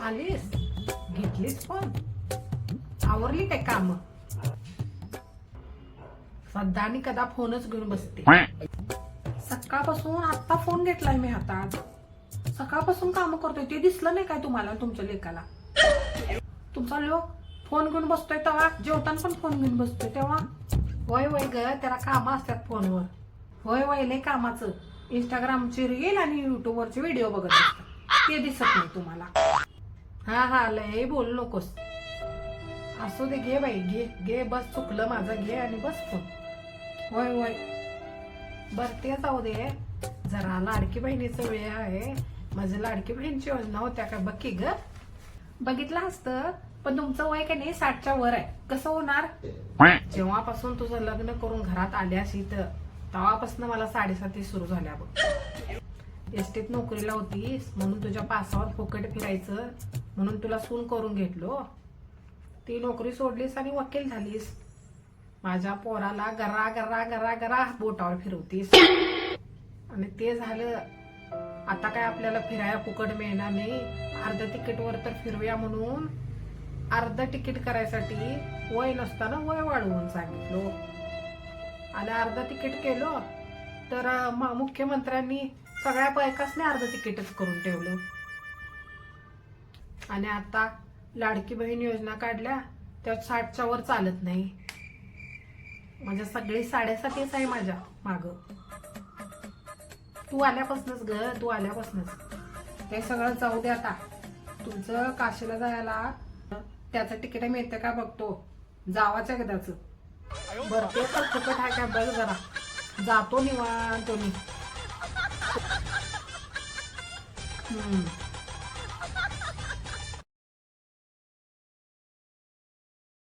आलीस? घेतलीस फोन आवरली काय काम? सध्या आणि कदा फोनच घेऊन बसते. सकाळपासून आता फोन घेतलाय मी हातात. सकाळपासून काम करतोय. ते दिसलं नाही काय तुम्हाला तुमच्या लेकाला? तुमचा लोक फोन घेऊन बसतोय तेव्हा जेवताना पण फोन घेऊन बसतोय तेव्हा. वय वय ग त्याला काम असतात फोनवर. होय वय लय कामाचं. इंस्टाग्रामची रील आणि युट्यूबवरचे व्हिडिओ बघत असतात. ते दिसत नाही तुम्हाला. हा हा लय बोल नकोस. असू दे घे बाई घे घे बस चुकलं माझं घे आणि बस फोन होय होय. बर ते जाऊ दे. जरा लाडकी बहिणीचं वेळ आहे. माझ्या लाडकी बहिणीची योजना होत्या का बघ की ग. बघितलं असतं पण तुमचं वय का नाही साठच्या वर आहे. कसं होणार? जेव्हापासून तुझं लग्न करून घरात आल्यास इथं तेव्हापासून मला साडेसाती सुरू झाल्या बघ. एसटीत नोकरीला होतीस म्हणून तुझ्या पासावर फुकट फिरायचं. म्हणून तुला सून करून घेतलो. ती नोकरी सोडलीस आणि वकील झालीस. माझ्या पोराला गरा गरा गरा गरा बोटावर फिरवतीस. आणि ते झालं. आता काय आपल्याला फिरायला फुकट मिळणार नाही. अर्ध तिकीटवर तर फिरूया म्हणून. अर्ध तिकीट करायसाठी वय नसताना वय वाढवून सांगितलो. आणि अर्ध तिकीट केलो तर मुख्यमंत्र्यांनी सगळ्या बायकासने अर्ध तिकीटच करून ठेवलं. आणि आता लाडकी बहीण योजना काढल्या त्यात साठच्या वर चालत नाही. म्हणजे सगळी साडेसातीच आहे माझ्या माग. तू आल्यापासूनच ग तू आल्यापासूनच. ते सगळं जाऊ दे आता. तुमचं काशीला जायला त्याचं तिकीट मिळतं का बघतो. जावाच्या एकदाच. बरं ते तर फुकट आहे का बघ जरा. जातो निवांत मी. हम्म.